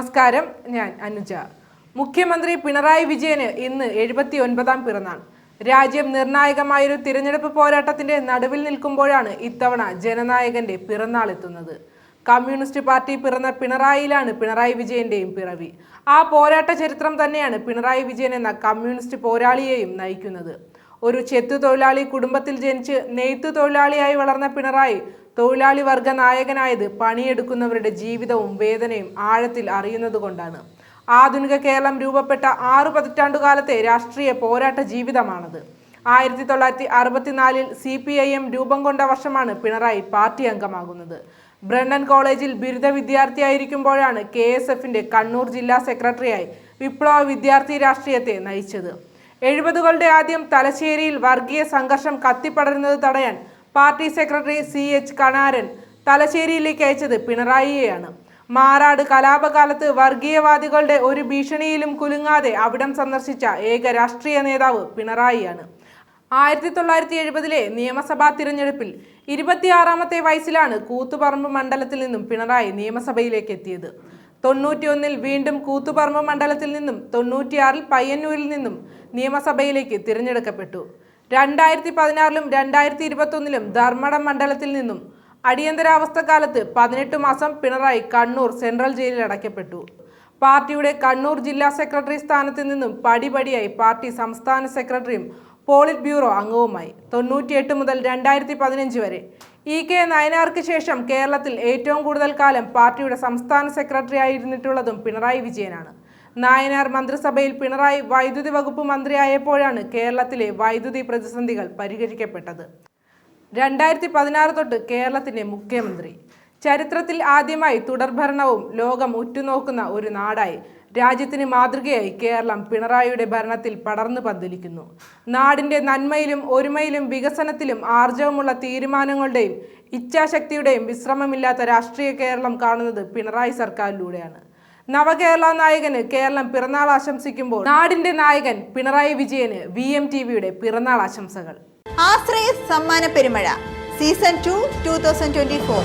നമസ്കാരം ഞാൻ അനുജ. മുഖ്യമന്ത്രി പിണറായി വിജയന് ഇന്ന് എഴുപത്തി ഒൻപതാം പിറന്നാൾ. രാജ്യം നിർണായകമായൊരു തിരഞ്ഞെടുപ്പ് പോരാട്ടത്തിന്റെ നടുവിൽ നിൽക്കുമ്പോഴാണ് ഇത്തവണ ജനനായകന്റെ പിറന്നാൾ എത്തുന്നത്. കമ്മ്യൂണിസ്റ്റ് പാർട്ടി പിറന്ന പിണറായിയിലാണ് പിണറായി വിജയന്റെയും പിറവി. ആ പോരാട്ട ചരിത്രം തന്നെയാണ് പിണറായി വിജയൻ എന്ന കമ്മ്യൂണിസ്റ്റ് പോരാളിയെയും നയിക്കുന്നത്. ഒരു ചെത്തു തൊഴിലാളി കുടുംബത്തിൽ ജനിച്ച് നെയ്ത്തു തൊഴിലാളിയായി വളർന്ന പിണറായി തൊഴിലാളി വർഗ നായകനായത് പണിയെടുക്കുന്നവരുടെ ജീവിതവും വേദനയും ആഴത്തിൽ അറിയുന്നത് കൊണ്ടാണ് ആധുനിക കേരളം രൂപപ്പെട്ട ആറു പതിറ്റാണ്ടുകാലത്തെ രാഷ്ട്രീയ പോരാട്ട ജീവിതമാണത്. ആയിരത്തി തൊള്ളായിരത്തി അറുപത്തിനാലിൽ സി പി ഐ എം രൂപം കൊണ്ട വർഷമാണ് പിണറായി പാർട്ടി അംഗമാകുന്നത്. ബ്രണ്ടൻ കോളേജിൽ ബിരുദ വിദ്യാർത്ഥിയായിരിക്കുമ്പോഴാണ് കെ എസ് എഫിന്റെ കണ്ണൂർ ജില്ലാ സെക്രട്ടറിയായി വിപ്ലവ വിദ്യാർത്ഥി രാഷ്ട്രീയത്തെ നയിച്ചത്. എഴുപതുകളുടെ ആദ്യം തലശ്ശേരിയിൽ വർഗീയ സംഘർഷം കത്തിപ്പടരുന്നത് തടയാൻ party secretary C H Kanaran തലശ്ശേരിയിലേക്ക് അയച്ചത് പിണറായിയെയാണ്. മാറാട് കലാപകാലത്ത് വർഗീയവാദികളുടെ ഒരു ഭീഷണിയിലും കുലുങ്ങാതെ അവിടം സന്ദർശിച്ച ഏക രാഷ്ട്രീയ നേതാവ് പിണറായിയാണ്. ആയിരത്തി തൊള്ളായിരത്തി എഴുപതിലെ നിയമസഭാ തിരഞ്ഞെടുപ്പിൽ ഇരുപത്തിയാറാമത്തെ വയസ്സിലാണ് കൂത്തുപറമ്പ് മണ്ഡലത്തിൽ നിന്നും പിണറായി നിയമസഭയിലേക്ക് എത്തിയത്. തൊണ്ണൂറ്റിയൊന്നിൽ വീണ്ടും കൂത്തുപറമ്പ് മണ്ഡലത്തിൽ നിന്നും തൊണ്ണൂറ്റിയാറിൽ പയ്യന്നൂരിൽ നിന്നും നിയമസഭയിലേക്ക് തിരഞ്ഞെടുക്കപ്പെട്ടു. രണ്ടായിരത്തി പതിനാറിലും രണ്ടായിരത്തി ഇരുപത്തൊന്നിലും ധർമ്മടം മണ്ഡലത്തിൽ നിന്നും അടിയന്തരാവസ്ഥ കാലത്ത് പതിനെട്ട് മാസം പിണറായി കണ്ണൂർ സെൻട്രൽ ജയിലിൽ അടയ്ക്കപ്പെട്ടു. പാർട്ടിയുടെ കണ്ണൂർ ജില്ലാ സെക്രട്ടറി സ്ഥാനത്ത് നിന്നും പടിപടിയായി പാർട്ടി സംസ്ഥാന സെക്രട്ടറിയും പോളിറ്റ് ബ്യൂറോ അംഗവുമായി. തൊണ്ണൂറ്റിയെട്ട് മുതൽ രണ്ടായിരത്തി പതിനഞ്ച് വരെ ഇ കെ നയനാർക്ക് ശേഷം കേരളത്തിൽ ഏറ്റവും കൂടുതൽ കാലം പാർട്ടിയുടെ സംസ്ഥാന സെക്രട്ടറി ആയിരുന്നിട്ടുള്ളതും പിണറായി വിജയനാണ്. നായനാർ മന്ത്രിസഭയിൽ പിണറായി വൈദ്യുതി വകുപ്പ് മന്ത്രിയായപ്പോഴാണ് കേരളത്തിലെ വൈദ്യുതി പ്രതിസന്ധികൾ പരിഹരിക്കപ്പെട്ടത്. രണ്ടായിരത്തി പതിനാറ് തൊട്ട് കേരളത്തിന്റെ മുഖ്യമന്ത്രി. ചരിത്രത്തിൽ ആദ്യമായി തുടർഭരണവും ലോകം ഉറ്റുനോക്കുന്ന ഒരു നാടായി രാജ്യത്തിന് മാതൃകയായി കേരളം പിണറായിയുടെ ഭരണത്തിൽ പടർന്നു പന്തലിക്കുന്നു. നാടിന്റെ നന്മയിലും ഒരുമയിലും വികസനത്തിലും ആർജവമുള്ള തീരുമാനങ്ങളുടെയും ഇച്ഛാശക്തിയുടെയും വിശ്രമമില്ലാത്ത രാഷ്ട്രീയ കേരളം കാണുന്നത് പിണറായി സർക്കാരിലൂടെയാണ്. നവകേരള നായകന് കേരളം പിറന്നാൾ ആശംസിക്കുമ്പോൾ നാടിന്റെ നായകൻ പിണറായി വിജയന് വി എം ടി വിയുടെ പിറന്നാൾ ആശംസകൾ. Ashraya Sammana Perumazha. Season two two thousand twenty four.